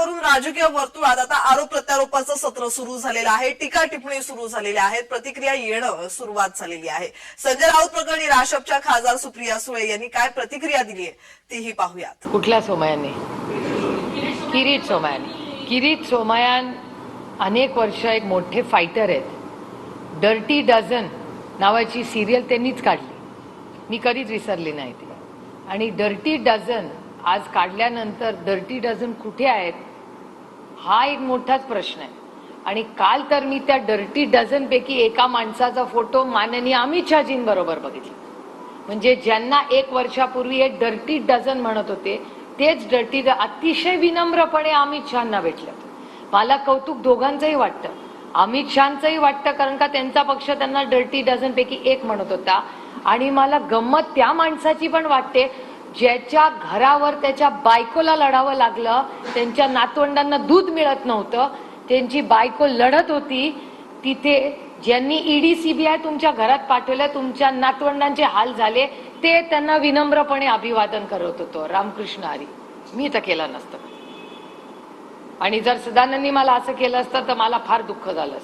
यावरून राजकीय वर्तुळात आता आरोप प्रत्यारोपाचं सत्र सुरू झालेलं आहे. टीका टिप्पणी सुरू झालेल्या आहेत. प्रतिक्रिया येणं सुरुवात झालेली आहे. संजय राऊत प्रकरणी राशपच्या खासदार सुप्रिया सुळे यांनी काय प्रतिक्रिया दिली आहे तीही पाहूयात. कुठल्या सोमयाने? किरीट सोमयान. किरीट सोमयान अनेक वर्ष एक मोठे फायटर आहेत. डर्टी डझन नावाची सिरियल त्यांनीच काढली. मी कधीच विसरली नाही ती. आणि डर्टी डझन आज काढल्यानंतर डर्टी डझन कुठे आहेत? हा एक मोठाच प्रश्न आहे. आणि काल तर मी त्या डर्टी डझन पैकी एका माणसाचा फोटो माननीय अमित शहाजींबरोबर बघितला. म्हणजे ज्यांना एक वर्षापूर्वी हे डर्टी डझन म्हणत होते तेच डर्टी ड- अतिशय विनम्रपणे अमित शहाना भेटलं. मला कौतुक दोघांचंही वाटतं. अमित शहाचंही वाटतं कारण का त्यांचा पक्ष त्यांना डर्टी डझन पैकी एक म्हणत होता. आणि मला गंमत त्या माणसाची पण वाटते. ज्याच्या घरावर त्याच्या बायकोला लढावं लागलं त्यांच्या नातवंडांना दूध मिळत नव्हतं त्यांची बायको लढत होती तिथे ज्यांनी ईडी सीबीआय तुमच्या घरात पाठवलं तुमच्या नातवंडांचे हाल झाले ते त्यांना विनम्रपणे अभिवादन करत होतो. रामकृष्ण हरी. मी तर केलं नसतं. आणि जर सदानंदी मला असं केलं असतं तर मला फार दुःख झालं असतं.